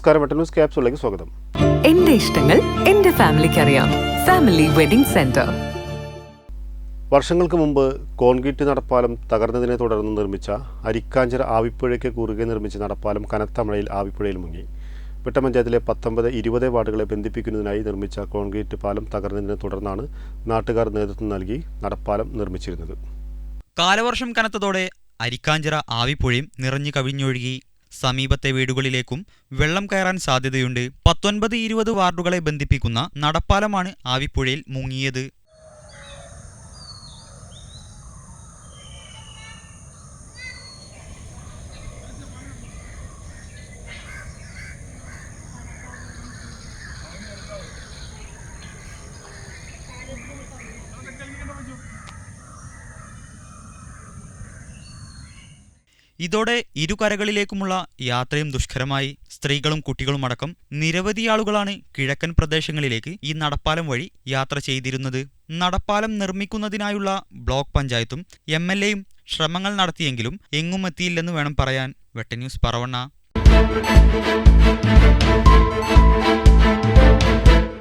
നമസ്കാരം വെട്ട ന്യൂസ് ക്യാപ്സിലേക്ക് സ്വാഗതം. എന്റെ ഇഷ്ടങ്ങൾ എന്റെ ഫാമിലിക്ക് അറിയാം ഫാമിലി വെഡിംഗ് സെന്റർ. വർഷങ്ങൾക്ക് മുമ്പ് കോൺക്രീറ്റ് നടപ്പാലം തകർന്നതിനെ തുടർന്ന് നിർമ്മിച്ച അരിക്കാഞ്ചിറ ആവിപ്പുഴയ്ക്ക് കുറുകെ നിർമ്മിച്ച നടപ്പാലം കനത്ത മഴയിൽ ആവിപ്പുഴയിൽ മുങ്ങി. വിട്ടപഞ്ചായത്തിലെ പത്തൊമ്പത് ഇരുപത് വാർഡുകളെ ബന്ധിപ്പിക്കുന്നതിനായി നിർമ്മിച്ച കോൺക്രീറ്റ് പാലം തകർന്നതിനെ തുടർന്നാണ് നാട്ടുകാർ നേതൃത്വം നൽകി നടപ്പാലം നിർമ്മിച്ചിരുന്നത്. കാലവർഷം കനത്തതോടെ അരിക്കാഞ്ചിറ ആവിപ്പുഴയും നിറഞ്ഞു കവിഞ്ഞൊഴുകി. സമീപത്തെ വീടുകളിലേക്കും വെള്ളം കയറാൻ സാധ്യതയുണ്ട്. പത്തൊൻപത് ഇരുപത് വാർഡുകളെ ബന്ധിപ്പിക്കുന്ന നടപ്പാലമാണ് ആവിപ്പുഴയിൽ മുങ്ങിയത്. ഇതോടെ ഇരുകരകളിലേക്കുമുള്ള യാത്രയും ദുഷ്കരമായി സ്ത്രീകളും കുട്ടികളും അടക്കം നിരവധി ആളുകളാണ് കിഴക്കൻ പ്രദേശങ്ങളിലേക്ക് ഈ നടപ്പാലം വഴി യാത്ര ചെയ്തിരുന്നത്. നടപ്പാലം നിർമ്മിക്കുന്നതിനായുള്ള ബ്ലോക്ക് പഞ്ചായത്തും എം എൽ എയും ശ്രമങ്ങൾ നടത്തിയെങ്കിലും എങ്ങും എത്തിയില്ലെന്ന് വേണം പറയാൻ. വെട്ടന്യൂസ് പറവണ്ണ.